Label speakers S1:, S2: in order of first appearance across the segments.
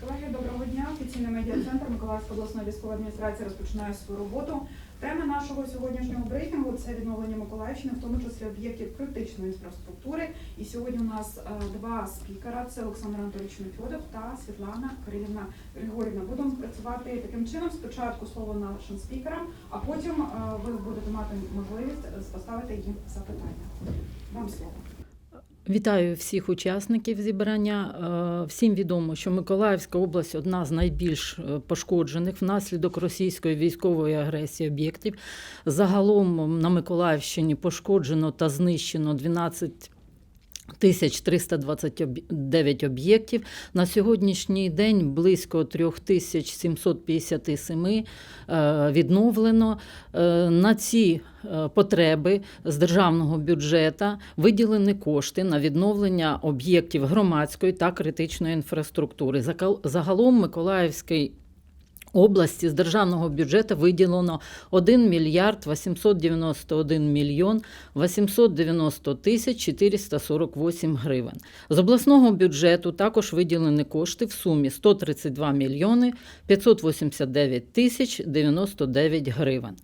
S1: Колеги, доброго дня. Офіційний медіа-центр Миколаївської обласної військової адміністрації розпочинає свою роботу. Тема нашого сьогоднішнього брифінгу це відновлення Миколаївщини, в тому числі об'єктів критичної інфраструктури. І сьогодні у нас е, два спікера: це Олександр Анатолійович Нефьодов та Світлана Кирилівна Григорівна. Будемо працювати таким чином. Спочатку слово нашим спікерам, а потім е, ви будете мати можливість поставити їм запитання. Вам слово.
S2: Вітаю всіх учасників зібрання. Е, Всім відомо, що Миколаївська область одна з найбільш е, пошкоджених внаслідок російської військової агресії об'єктів. Загалом на Миколаївщині пошкоджено та знищено 12 тисяч 329 об'єктів. На сьогоднішній день близько 3757 е, відновлено. Е, На ці е, потреби з державного бюджету виділені кошти на відновлення об'єктів громадської та критичної інфраструктури. Загалом Миколаївський області з державного бюджету виділено 1 мільярд 891 мільйон 890 тисяч 448 гривень. З обласного бюджету також виділені кошти в сумі 132 мільйони 589 тисяч 99 гривень.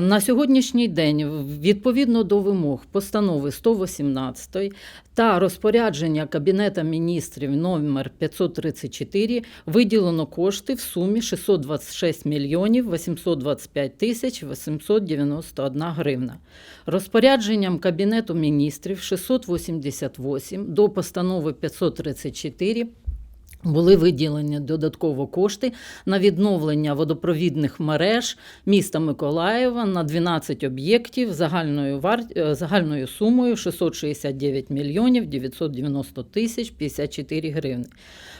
S2: На сьогоднішній день, відповідно до вимог постанови 118 та розпорядження Кабінета міністрів номер 534 виділено кошти в сумі 626 мільйонів 825 тисяч 891 гривна. Розпорядженням Кабінету міністрів 688 до постанови 534 були виділені додатково кошти на відновлення водопровідних мереж міста Миколаєва на 12 об'єктів загальною, вар... е, загальною сумою 669 мільйонів 990 тисяч 54 гривни.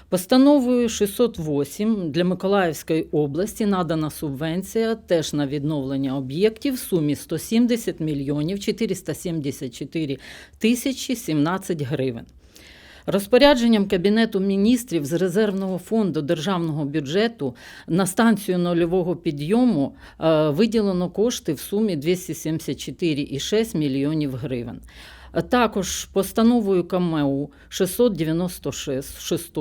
S2: Постановою 608 для Миколаївської області надана субвенція теж на відновлення об'єктів в сумі 170 мільйонів 474 тисячі 17 гривень. Розпорядженням Кабінету міністрів з резервного фонду державного бюджету на станцію нульового підйому е, виділено кошти в сумі 274,6 мільйонів гривень. Також постановою КМУ 696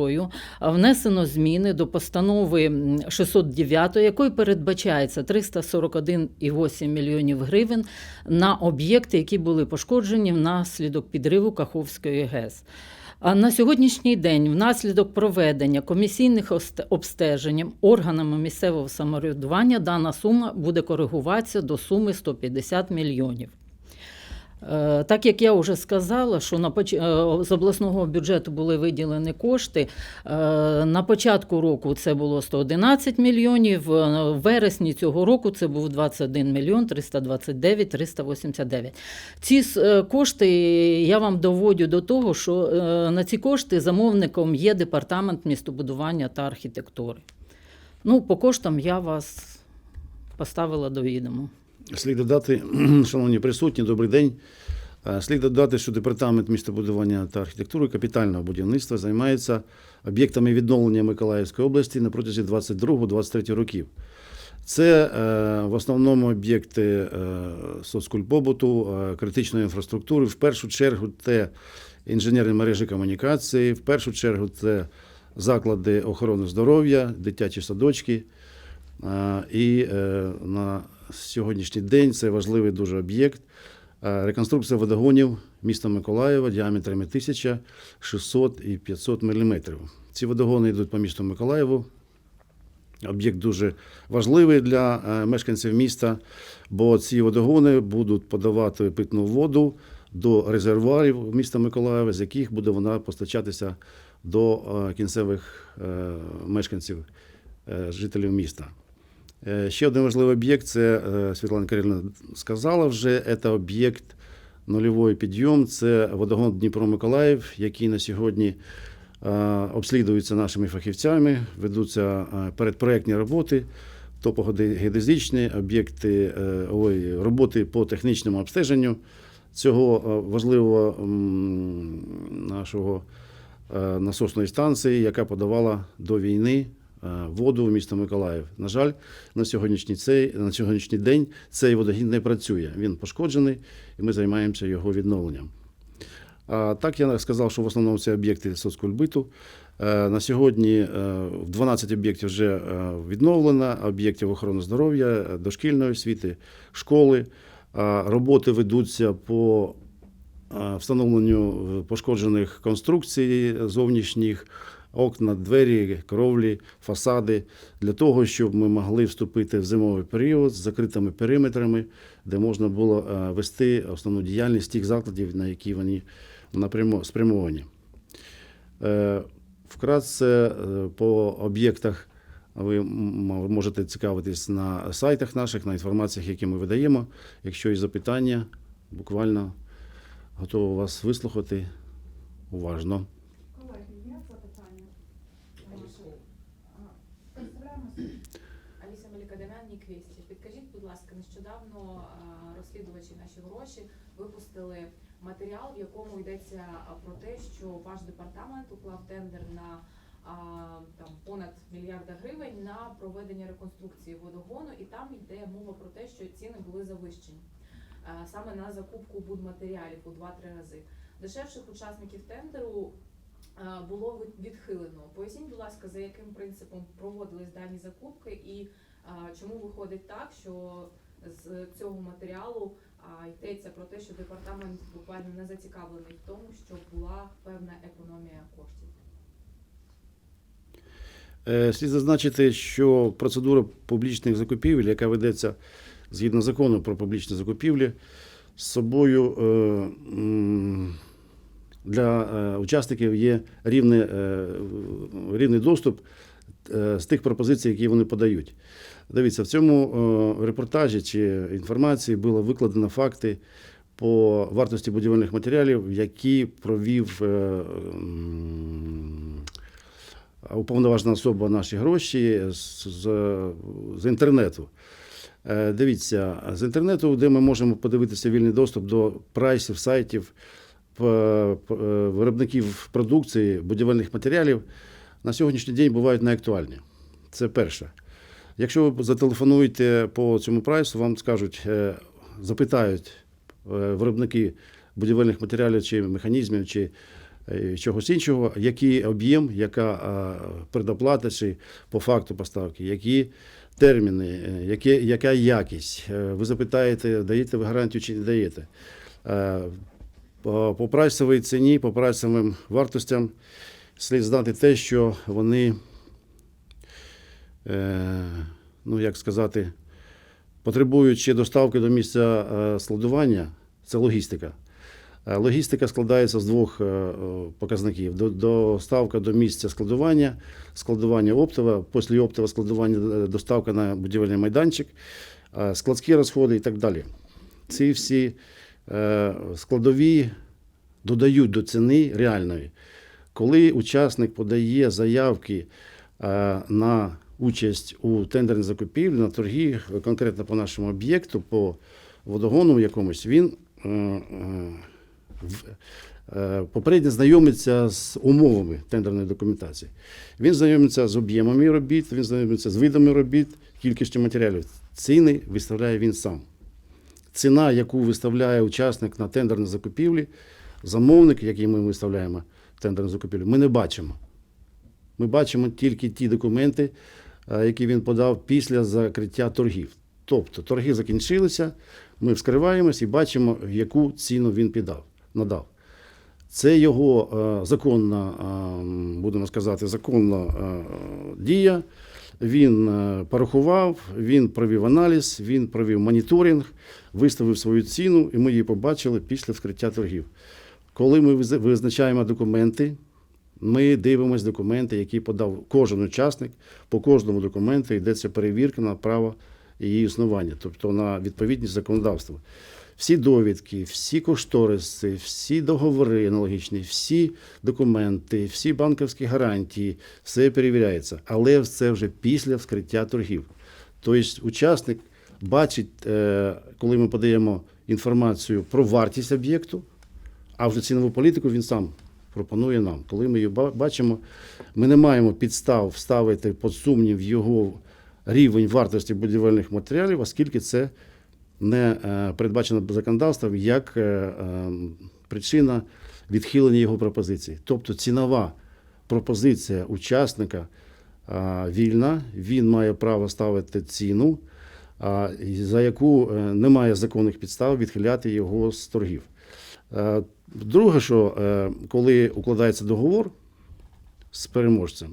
S2: внесено зміни до постанови 609, якою передбачається 341,8 мільйонів гривень на об'єкти, які були пошкоджені внаслідок підриву Каховської ГЕС. На сьогоднішній день, внаслідок проведення комісійних обстежень органами місцевого самоврядування, дана сума буде коригуватися до суми 150 мільйонів. Е, Так як я вже сказала, що на поч... е, з обласного бюджету були виділені кошти. е, На початку року це було 111 мільйонів, в вересні цього року це був 21 мільйон 329 389. Ці кошти я вам доводю до того, що на ці кошти замовником є департамент містобудування та архітектури. Ну, по коштам я вас поставила до відома.
S3: Слід додати, шановні присутні, добрий день. Е, Слід додати, що департамент містобудування та архітектури капітального будівництва займається об'єктами відновлення Миколаївської області на протязі 22-23 років. Це е, в основному об'єкти е, соцкульпобуту, критичної інфраструктури. В першу чергу це інженерні мережі комунікації, в першу чергу це заклади охорони здоров'я, дитячі садочки. І на сьогоднішній день це важливий дуже об'єкт. Е, Реконструкція водогонів міста Миколаєва діаметрами 1000, 600 і 500 мм. Ці водогони йдуть по місту Миколаєву. Об'єкт дуже важливий для е, мешканців міста, бо ці водогони будуть подавати питну воду до резервуарів міста Миколаєва, з яких буде вона постачатися до е, кінцевих мешканців, жителів міста. Е, Ще один важливий об'єкт це е, Світлана Кирилівна сказала вже. Це об'єкт нульовий підйом. Це водогон Дніпро-Миколаїв, який на сьогодні е, обслідується нашими фахівцями, ведуться передпроектні роботи, топогеодезичні об'єкти, ой, роботи по технічному обстеженню цього важливого нашого насосної станції, яка подавала до війни воду в місто Миколаїв. На жаль, на сьогоднішній, цей, на сьогоднішній день цей водогін не працює. Він пошкоджений, і ми займаємося його відновленням. А так я сказав, що в основному це об'єкти соцкультбиту. Е, На сьогодні е, в 12 об'єктів вже е, відновлено, об'єктів охорони здоров'я, е, дошкільної освіти, школи. Роботи ведуться по е, встановленню е, пошкоджених конструкцій зовнішніх, окна, двері, кровлі, фасади, для того, щоб ми могли вступити в зимовий період з закритими периметрами, де можна було е, вести основну діяльність тих закладів, на які вони спрямовані. Е, Вкратце е, по об'єктах ви можете цікавитись на сайтах наших, на інформаціях, які ми видаємо. Якщо є запитання, буквально готовий вас вислухати уважно.
S1: Колеги, є запитання? Представляємося.
S4: Аліса Мелікадемян, Ніквісті. Підкажіть, будь ласка, нещодавно а, розслідувачі наші гроші випустили матеріал, в якому йдеться про те, що ваш департамент уклав тендер на а, там понад мільярда гривень на проведення реконструкції водогону, і там йде мова про те, що ціни були завищені а, саме на закупку будматеріалів у 2-3 рази. Дешевших учасників тендеру а, було відхилено. Поясніть, будь ласка, за яким принципом проводились дані закупки і а, чому виходить так, що з цього матеріалу а, йдеться про те, що департамент буквально не зацікавлений в тому, щоб була певна економія коштів.
S3: Е, Слід зазначити, що процедура публічних закупівель, яка ведеться згідно закону про публічні закупівлі, з собою е, для е, учасників є рівний, рівний доступ з тих пропозицій, які вони подають. Дивіться, в цьому е, репортажі чи інформації було викладено факти по вартості будівельних матеріалів, які провів е, уповноважена особа наші гроші з, з, інтернету. Е, Дивіться, з інтернету, де ми можемо подивитися вільний доступ до прайсів, сайтів, е, виробників продукції, будівельних матеріалів, на сьогоднішній день бувають неактуальні. Це перше. Якщо ви зателефонуєте по цьому прайсу, вам скажуть, е, запитають е, виробники будівельних матеріалів чи механізмів, чи е, чогось іншого, який об'єм, яка предоплата чи по факту поставки, які терміни, яке, яка якість. Ви запитаєте, даєте ви гарантію чи не даєте. По прайсовій ціні, по прайсовим вартостям слід знати те, що вони, е, ну як сказати, потребують ще доставки до місця е, складування, це логістика. Е, Логістика складається з двох показників: доставка до місця складування, складування оптове, після оптового складування доставка на будівельний майданчик, складські розходи і так далі. Ці всі складові додають до ціни реальної. Коли учасник подає заявки е, на участь у тендерній закупівлі, на торги, конкретно по нашому об'єкту, по водогону якомусь, він е, е, попередньо знайомиться з умовами тендерної документації. Він знайомиться з об'ємами робіт, він знайомиться з видами робіт, кількістю матеріалів. Ціни виставляє він сам. Ціна, яку виставляє учасник на тендерній закупівлі, замовник, який ми виставляємо тендерну закупівлю, ми не бачимо. Ми бачимо тільки ті документи, е, які він подав після закриття торгів. Тобто торги закінчилися, ми вскриваємось і бачимо, яку ціну він піддав, надав. Це його е, законна, е, будемо сказати, законна дія. Він порахував, він провів аналіз, він провів моніторинг, виставив свою ціну, і ми її побачили після вскриття торгів. Коли ми визначаємо документи, ми дивимося документи, які подав кожен учасник. По кожному документу йдеться перевірка на право її існування, тобто на відповідність законодавства. Всі довідки, всі кошториси, всі договори аналогічні, всі документи, всі банківські гарантії, все перевіряється. Але це вже після вскриття торгів. Тобто учасник бачить, е, коли ми подаємо інформацію про вартість об'єкту, а вже цінову політику він сам пропонує нам. Коли ми її бачимо, ми не маємо підстав вставити під сумнів його рівень вартості будівельних матеріалів, оскільки це не е, передбачено законодавством як е, е, причина відхилення його пропозиції. Тобто цінова пропозиція учасника вільна, він має право ставити ціну, за яку немає законних підстав відхиляти його з торгів. Е, Друге, що е, коли укладається договор з переможцем,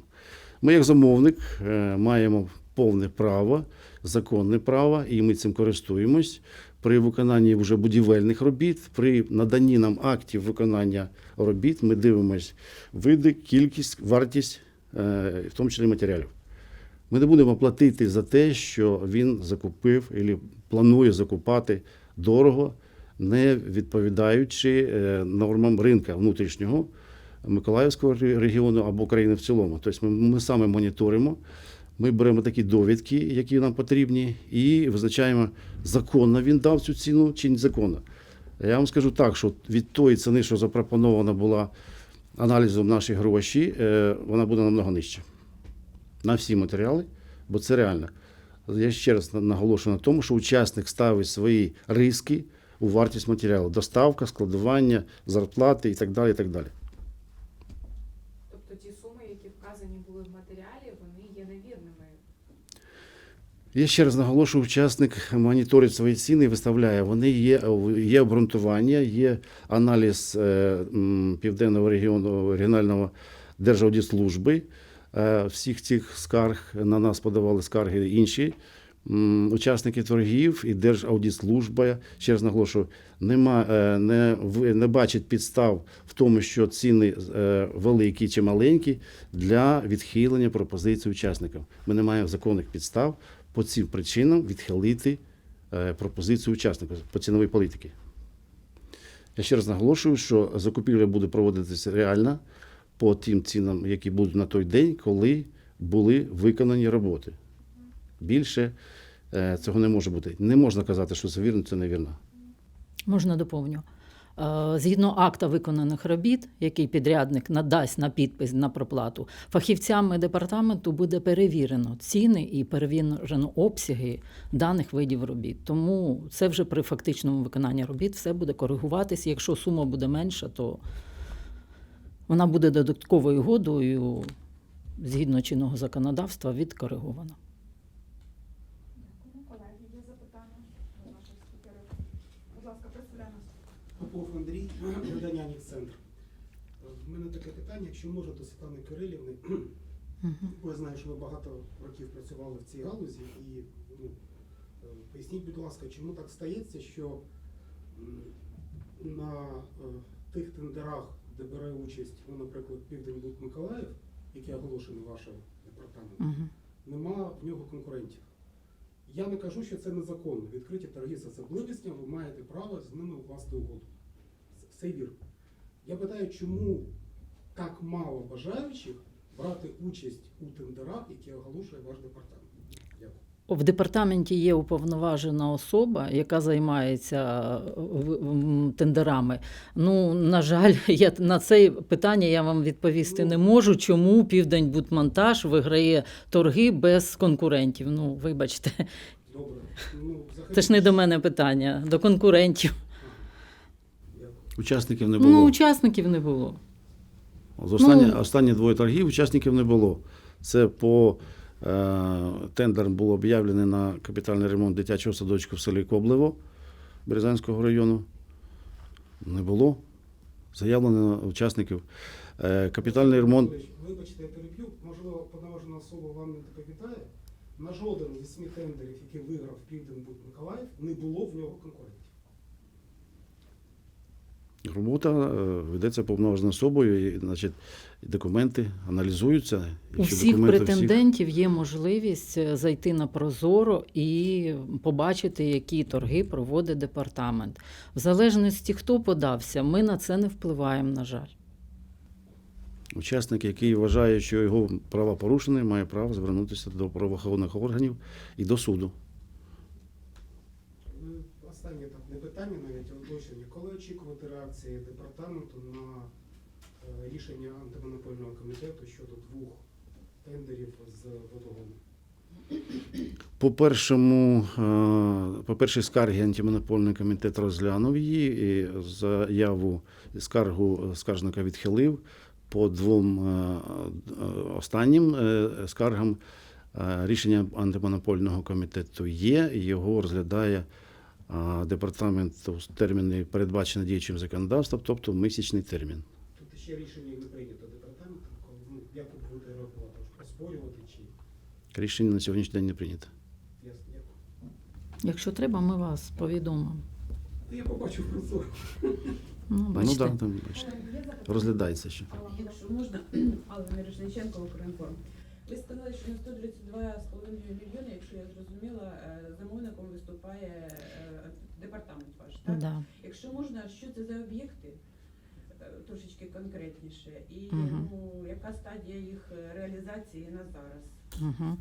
S3: ми, як замовник, е, маємо повне право, законне право, і ми цим користуємось при виконанні вже будівельних робіт, при наданні нам актів виконання робіт, ми дивимось види, кількість, вартість, в тому числі матеріалів. Ми не будемо платити за те, що він закупив або планує закупати дорого, не відповідаючи е, нормам ринка внутрішнього Миколаївського регіону або країни в цілому. Тобто ми, ми саме моніторимо, ми беремо такі довідки, які нам потрібні, і визначаємо, законно він дав цю ціну чи незаконно. Я вам скажу так, що від тої ціни, що запропонована була аналізом наші гроші, е, вона буде намного нижча на всі матеріали, бо це реально. Я ще раз наголошую на тому, що учасник ставить свої риски у вартість матеріалу: доставка, складування, зарплати і так далі. І так далі.
S4: Тобто ті суми, які вказані були в матеріалі, вони є невірними.
S3: Я ще раз наголошую, учасник моніторить свої ціни і виставляє. Вони є, є обґрунтування, є аналіз е, м, Південного регіону регіонального Держаудитслужби. Е, Всіх цих скарг на нас подавали скарги інші учасники торгів і Держаудитслужба. Ще раз наголошую, нема, е, не, не бачить підстав в тому, що ціни е, великі чи маленькі для відхилення пропозицій учасників. Ми не маємо законних підстав по цим причинам відхилити е, пропозицію учасників по ціновій політики. Я ще раз наголошую, що закупівля буде проводитися реально по тим цінам, які будуть на той день, коли були виконані роботи. Більше цього не може бути. Не можна казати, що це вірно, це невірно.
S2: Можна доповню. Е, Згідно акта виконаних робіт, який підрядник надасть на підпис на проплату, фахівцями департаменту буде перевірено ціни і перевірено обсяги даних видів робіт. Тому це вже при фактичному виконанні робіт все буде коригуватися. Якщо сума буде менша, то вона буде додатковою угодою згідно чинного законодавства відкоригована.
S1: Дякую. Колеги, є запитання до наших спікерів? Будь ласка, представляй нас.
S5: Попов Андрій, видання «Нікцентр». В мене таке питання, якщо можна, до Світлани Кирилівни. Бо я знаю, що ви багато років працювали в цій галузі, і ну, е, поясніть, будь ласка, чому так стається, що на е, тих тендерах, де бере участь, ну, наприклад, Південбуд Миколаїв, який оголошений вашим департаментом, нема в нього конкурентів. Я не кажу, що це незаконно. Відкриті торги з особливістю, ви маєте право з ними укласти угоду. Це- Це вір. Я питаю, чому так мало бажаючих брати участь у тендерах, які оголошує ваш департамент? Дякую.
S2: В департаменті є уповноважена особа, яка займається е, тендерами. Ну, на жаль, я на це питання я вам відповісти не можу. Чому Південь Будмонтаж виграє торги без конкурентів? Ну, вибачте,
S5: Добре. Ну, взагалі-
S2: це ж не до мене питання, до конкурентів.
S5: Дякую.
S3: Учасників не було.
S2: Ну, учасників не було.
S3: З останні,
S2: Ну-
S3: останні двоє торгів учасників не було. Це по е, тендер було об'явлений на капітальний ремонт дитячого садочку в селі Коблево Березанського району. Не було. Заявлено на учасників. Е, капітальний ремонт.
S5: Вибачте, я переб'ю. Можливо, повноважена особа вам не доповідає. На жоден зі семи тендерів, який виграв Південбуд Миколаїв, не було в нього конкурентів.
S3: Робота е, ведеться повноваженою особою, і, значить, документи аналізуються.
S2: У всіх претендентів є можливість е, зайти на Прозоро і побачити, які торги проводить департамент. В залежності, хто подався, ми на це не впливаємо, на жаль.
S3: Учасник, який вважає, що його права порушені, має право звернутися до правоохоронних органів і до суду.
S5: Ну, Останнє так не питання, навіть а уточнення. Коли очікувати реакції департаменту на е, рішення антимонопольного комітету щодо двох тендерів з водогону?
S3: По першому, е, по першій скаргі антимонопольний комітет розглянув її і заяву скаргу скаржника відхилив. По двом е, е, останнім е, скаргам е, рішення антимонопольного комітету є. Його розглядає е, департамент у терміни, передбачені діючим законодавством, тобто місячний термін.
S5: Тут ще рішення не прийнято департаментом, коли ну, як ви будете реагувати, оспорювати чи
S3: Рішення на сьогоднішній день не прийнято.
S2: Якщо треба, ми вас повідомимо.
S5: Я побачив прозоро.
S2: Ну,
S3: Ну
S2: бачите.
S3: да, там бачите, розглядається ще.
S6: Якщо можна, Алла Мірошниченко, Укрінформ. Ви сказали, що на 132,5 мільйони, якщо я зрозуміла, е, замовником виступає е, департамент ваш, так?
S2: Да.
S6: Якщо можна, що це за об'єкти? Е, Трошечки конкретніше. І
S2: угу.
S6: ну, яка стадія їх реалізації на зараз?
S2: Угу.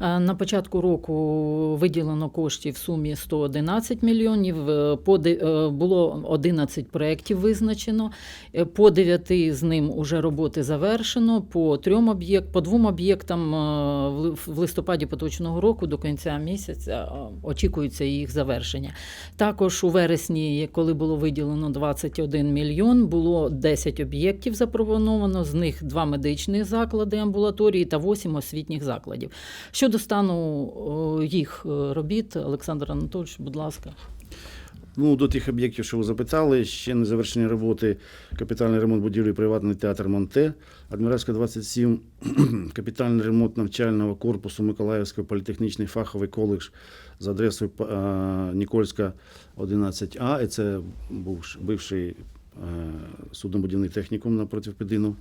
S2: На початку року виділено коштів в сумі 111 мільйонів. Е, е, було 11 проєктів визначено. Е, По 9 з ним уже роботи завершено. По трьом об'єкт, по двом об'єктам е, в листопаді поточного року до кінця місяця е, очікується їх завершення. Також у вересні, коли було виділено 21 мільйон, було 10 об'єктів запропоновано, з них два медичні заклади амбулаторії та 8 освітніх закладів. Щодо стану їх е, робіт, Олександр Анатольович, будь ласка.
S3: Ну, до тих об'єктів, що ви запитали, ще не завершені роботи капітальний ремонт будівлі приватний театр Монте, Адміральська 27, капітальний ремонт навчального корпусу Миколаївський політехнічний фаховий коледж за адресою е, Нікольська 11А. І це був бивший е, суднобудівний технікум напроти Педину.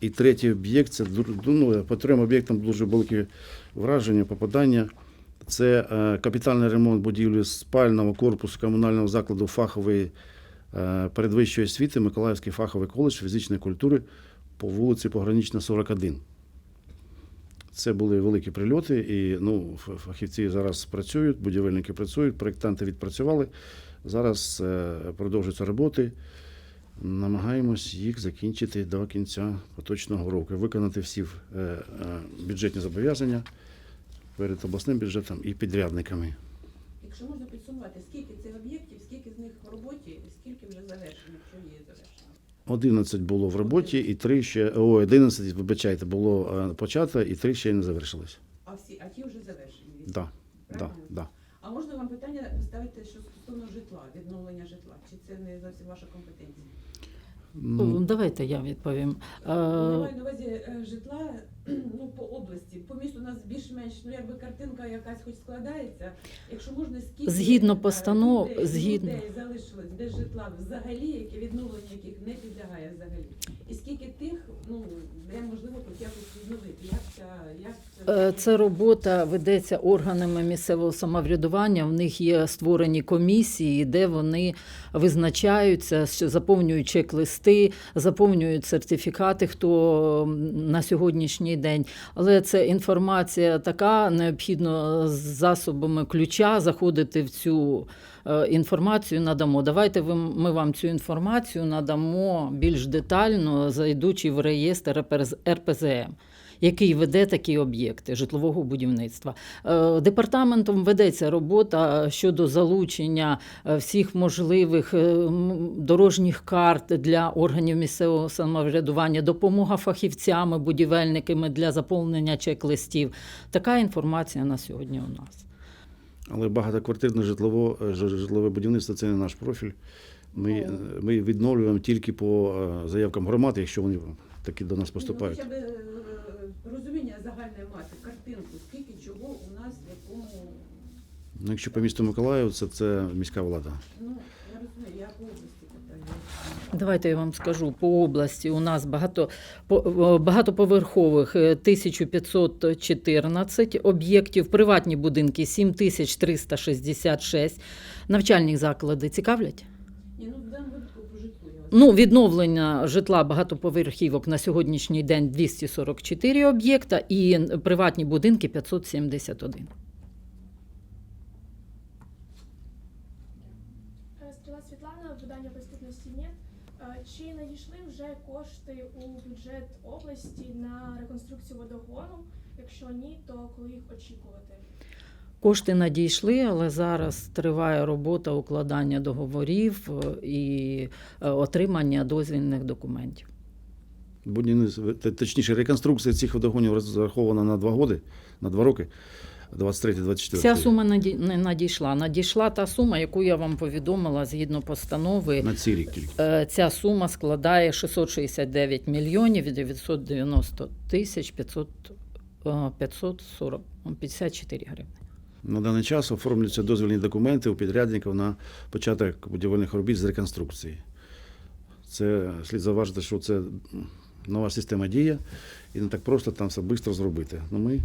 S3: І третій об'єкт це ну, по трьом об'єктам дуже велике враження, попадання. Це е, капітальний ремонт будівлі спального корпусу комунального закладу фахової е, передвищої освіти Миколаївський фаховий коледж фізичної культури по вулиці Погранична, 41. Це були великі прильоти, і ну, фахівці зараз працюють, будівельники працюють, проєктанти відпрацювали. Зараз е, продовжуються роботи. Намагаємось їх закінчити до кінця поточного року, виконати всі е, е, бюджетні зобов'язання перед обласним бюджетом і підрядниками.
S6: Якщо можна підсумувати, скільки цих об'єктів, скільки з них в роботі, скільки вже завершено, якщо є завершено?
S3: 11 було в роботі, і 3 ще, о, 11, вибачайте, було е, почато, і 3 ще не завершилось.
S6: А всі, а ті вже завершені.
S3: Да, да, да.
S6: А можна вам питання ставити, що житла, відновлення житла? Чи це не зовсім ваша компетенція?
S3: Ну,
S2: Давайте я відповім. Е,
S6: Я маю на увазі е, житла ну, по області. По місту у нас більш-менш ну, якби картинка якась хоч складається. Якщо можна, скільки
S2: Згідно
S6: е,
S2: постанов-
S6: людей,
S2: згідно.
S6: людей залишилось без житла взагалі, яке відновлення яких не підлягає взагалі. І скільки тих, ну, де можливо хоч якось відновити? Як ця, як
S2: Е, Це робота ведеться органами місцевого самоврядування. В них є створені комісії, де вони визначаються, що заповнюють чек-листи, заповнюють сертифікати, хто на сьогоднішній день. Але це інформація така, необхідно з засобами ключа заходити в цю е, інформацію. Надамо. Давайте ми вам цю інформацію надамо більш детально, зайдучи в реєстр РПЗ- РПЗМ який веде такі об'єкти житлового будівництва. Е, Департаментом ведеться робота щодо залучення е, всіх можливих е, дорожніх карт для органів місцевого самоврядування, допомога фахівцями, будівельниками для заповнення чек-листів. Така інформація на сьогодні у нас.
S3: але багатоквартирне житлово, е, житлове будівництво це не наш профіль. Ми, е, ми відновлюємо тільки по е, заявкам громад, якщо вони такі до нас поступають.
S6: Ну, е, розуміння загальної маси, картинку, скільки чого у нас, в якому,
S3: Ну, якщо по місту Миколаїв, це, це міська влада.
S6: ну, я розумію, я по області питаю.
S2: Давайте я вам скажу, по області у нас багато, по- багатоповерхових е, 1514 об'єктів, приватні будинки 7366, навчальні заклади цікавлять?
S6: Ні, ну в даному випадку по житлу я вас
S2: Ну, відновлення житла багатоповерхівок на сьогоднішній день 244 об'єкта і приватні будинки 571.
S7: Е, Стріла Світлана, видання преступності ні. Е, Чи надійшли вже кошти у бюджет області на реконструкцію водогону? Якщо ні, то коли їх очікувати?
S2: Кошти надійшли, але зараз триває робота укладання договорів е, і е, отримання дозвільних документів.
S3: Будівництво, точніше, реконструкція цих водогонів розрахована на два роки, на два роки, 23-24.
S2: Ця сума не надійшла. Надійшла та сума, яку я вам повідомила згідно постанови.
S3: На цей рік тільки.
S2: Е, Ця сума складає 669 мільйонів 990 тисяч 500, е, 540, 54 гривні.
S3: На даний час оформлюються дозвільні документи у підрядників на початок будівельних робіт з реконструкції. Це слід зауважити, що це нова система дія, і не так просто там все швидко зробити. Ну, ми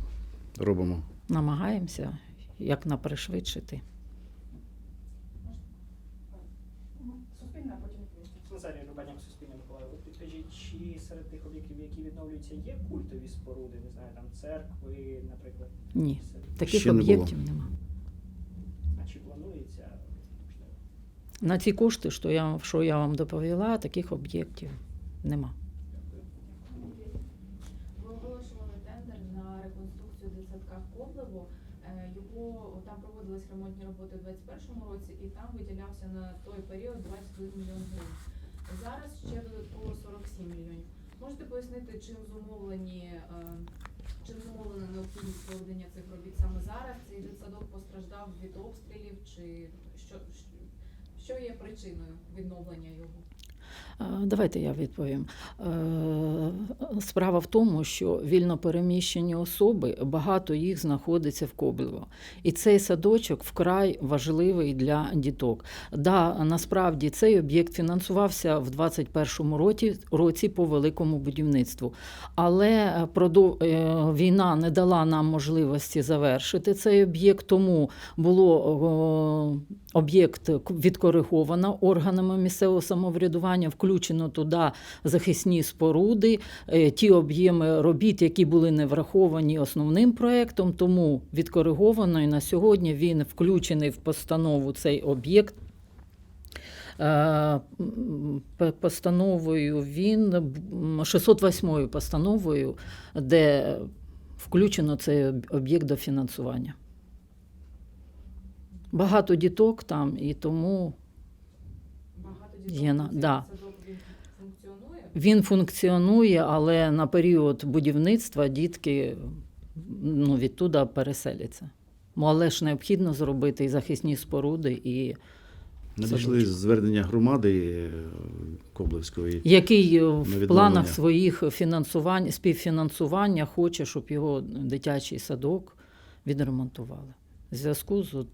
S3: робимо.
S2: Намагаємося як напришвидшити.
S1: Потім.
S8: Назарій Рубаняк, Суспільне Миколаїв. Підкажіть, чи серед тих об'єктів, які відновлюються, є культові споруди, не знаю, там церкви, наприклад?
S2: Ні, таких
S3: Ще не було.
S2: об'єктів нема.
S8: А чи планується, можливо?
S2: На ці кошти, що я, що я вам доповіла, таких об'єктів нема.
S4: Ви оголошували тендер на реконструкцію дитсадка в Коблево. Е, Його там проводились ремонтні роботи у 2021 році, і там виділявся на той період 21 мільйон гривень. Зараз ще додатково 47 мільйонів. Можете пояснити, чим зумовлені е, чим зумовлено необхідність проведення цих робіт саме зараз? Цей дитсадок постраждав від обстрілів, чи що, що є причиною відновлення його?
S2: Е, Давайте я відповім. Е, Справа в тому, що вільно переміщені особи, багато їх знаходиться в Коблево. І цей садочок вкрай важливий для діток. Да, насправді цей об'єкт фінансувався в 2021 році, році по великому будівництву. Але е, війна не дала нам можливості завершити цей об'єкт, тому було об'єкт відкориговано органами місцевого самоврядування, включено туди захисні споруди, е, ті об'єми робіт, які були не враховані основним проектом, тому відкориговано і на сьогодні він включений в постанову цей об'єкт. Е, Постановою він м, 608 постановою, де включено цей об'єкт до фінансування. Багато діток там, і тому
S4: Багато
S2: Є на- да.
S4: садок він функціонує?
S2: він функціонує, але на період будівництва дітки ну, відтуда переселяться. Ну, Але ж необхідно зробити і захисні споруди, і
S3: Надійшли звернення громади е, Коблевської.
S2: який е, в планах своїх фінансувань, співфінансування хоче, щоб його дитячий садок відремонтували. В зв'язку з от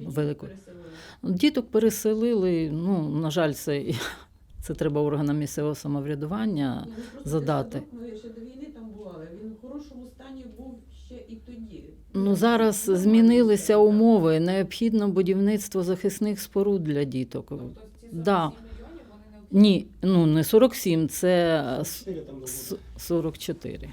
S2: Великою.
S6: переселили.
S2: Діток переселили. Ну, на жаль, це, це треба органам місцевого самоврядування.
S6: Ну,
S2: задати.
S6: Ми ще до війни там бували. Він в хорошому стані був ще і тоді.
S2: Ну, зараз змінилися
S6: так.
S2: умови. Необхідно будівництво захисних споруд для діток.
S4: Тобто ці 47
S2: Да.
S4: мільйонів вони необхідні?
S2: Ні, ну не 47, це с-
S5: Чотири там дозволи.
S2: с- 44.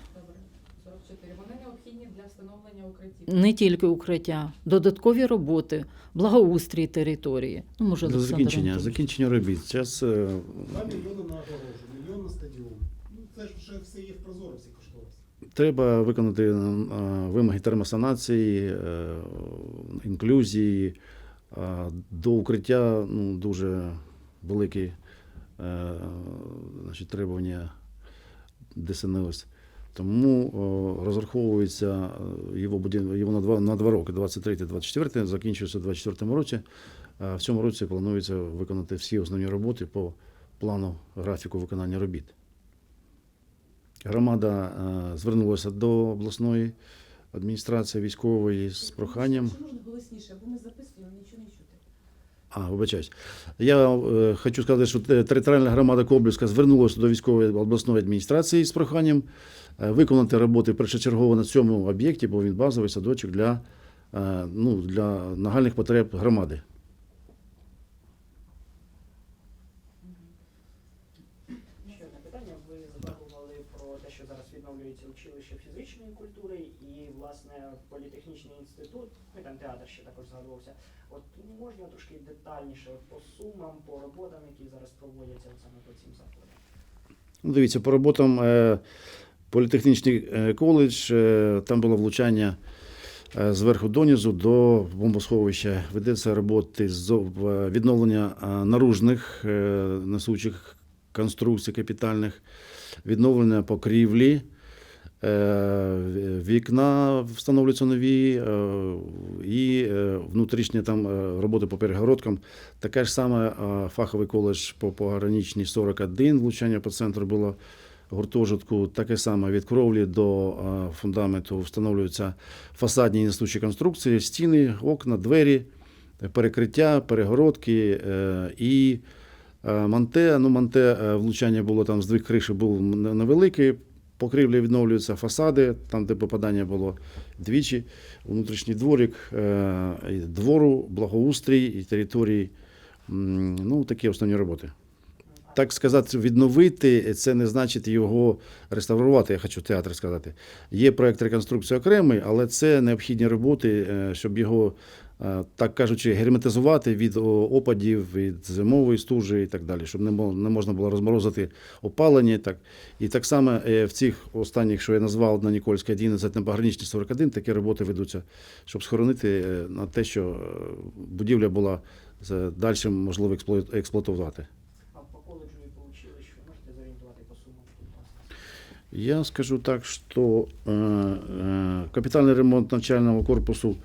S4: 44. Вони необхідні для встановлення укриттів.
S2: Не тільки укриття, додаткові роботи, благоустрій території. Ну, може,
S3: До
S2: Олександр
S3: закінчення,
S2: Анатолійович.
S3: закінчення робіт. Зараз
S5: Два мільйони на огорожу, мільйон на стадіон. Ну це ж вже все є в прозоро, всі кошториси.
S3: треба виконати е, вимоги термосанації, е, інклюзії. А До укриття ну, дуже великі е, значить, требування ДСНОС. Тому розраховується е, його, будів- його на, два, на два роки, 23-24, закінчується у 24 році. А в цьому році планується виконати всі основні роботи по плану графіку виконання робіт. Громада е, звернулася до обласної адміністрації військової з проханням.
S6: Можна голосніше, бо ми записуємо, нічого не чути.
S3: А, вибачаюсь. Я е, хочу сказати, що територіальна громада Коблівська звернулася до військової обласної адміністрації з проханням виконати роботи першочергово на цьому об'єкті, бо він базовий садочок для, е, ну, для нагальних потреб громади.
S8: Ще одне питання. Ви згадували про те, що зараз відновлюється училище фізичної культури і, власне, політехнічний інститут, ну і там театр ще також згадувався. От можна трошки детальніше по сумам, по роботам, які зараз проводяться саме по цим закладам?
S3: Ну, дивіться, по роботам е, політехнічний е, коледж, е, там було влучання е, зверху донизу до бомбосховища. Ведеться роботи з відновлення наружних несучих конструкцій капітальних, відновлення покрівлі. Вікна встановлюються нові, і внутрішні там роботи по перегородкам. Таке ж саме фаховий коледж по пограничній 41, влучання по центру було гуртожитку. Таке саме від кровлі до е, фундаменту встановлюються фасадні несучі конструкції, стіни, окна, двері, перекриття, перегородки е, і е, манте. Ну, манте влучання було там здвиг криші був невеликий. Покрівлі відновлюються фасади, там, де попадання було двічі, внутрішній дворик, двору, благоустрій і території. Ну, такі основні роботи. Так сказати, відновити це не значить його реставрувати. Я хочу театр сказати. Є проект реконструкції окремий, але це необхідні роботи, е, щоб його, е, так кажучи, герметизувати від опадів, від зимової стужі і так далі, щоб не мо- не можна було розморозити опалення. Так. І так само е, в цих останніх, що я назвав на Нікольській 11, на пограничній 41, такі роботи ведуться, щоб схоронити на те, що будівля була з- далі можливо експлуат- експлуатувати.
S8: А по коледжу і по училищу можете зорієнтувати по сумам, будь ласка?
S3: Я скажу так, что э, э, капитальный ремонт начального корпусу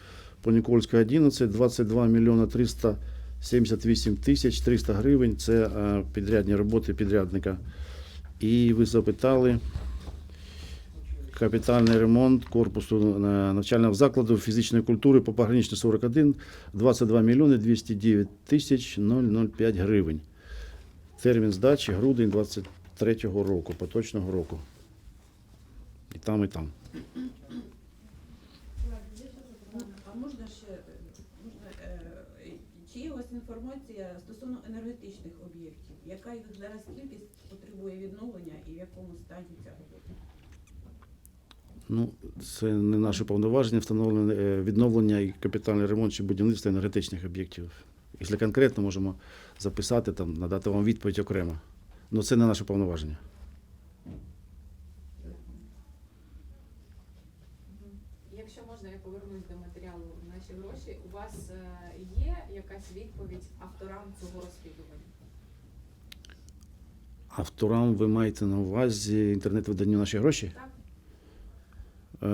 S3: по Никольской 11 22 мільйона 378 тисяч 300 гривень. Це е, підрядні роботи підрядника. І ви запитали капітальний ремонт корпусу е, навчального закладу фізичної культури по пограничній 41 22 мільйони 209 тисяч 005 гривень. Термін здачі грудень 23 року, поточного року. І там, і там.
S6: А можна ще можна, е, чи є у вас інформація стосовно енергетичних об'єктів? Яка їх зараз кількість потребує відновлення і в якому стані ця робота?
S3: Ну, це не наше повноваження, встановлення е, відновлення і капітальний ремонт чи будівництво енергетичних об'єктів. Якщо конкретно можемо записати, там, надати вам відповідь окремо. Ну, це не наше повноваження.
S4: Якщо можна, я повернусь до матеріалу наші гроші. У вас е, є якась відповідь авторам цього розслідування?
S3: Авторам ви маєте на увазі інтернет-виданню наші гроші?
S4: Так?
S3: Е,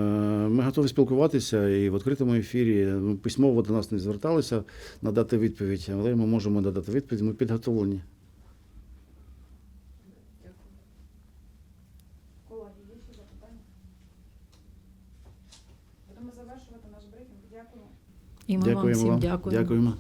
S3: Ми готові спілкуватися і в відкритому ефірі. Письмово до нас не зверталися надати відповідь, але ми можемо надати відповідь. Ми підготовлені.
S4: Дякую.
S1: Колеги, є ще запитання? Будемо завершувати наш брифінг. Дякую.
S2: І ми вам всім дякуємо.
S3: Дякуємо.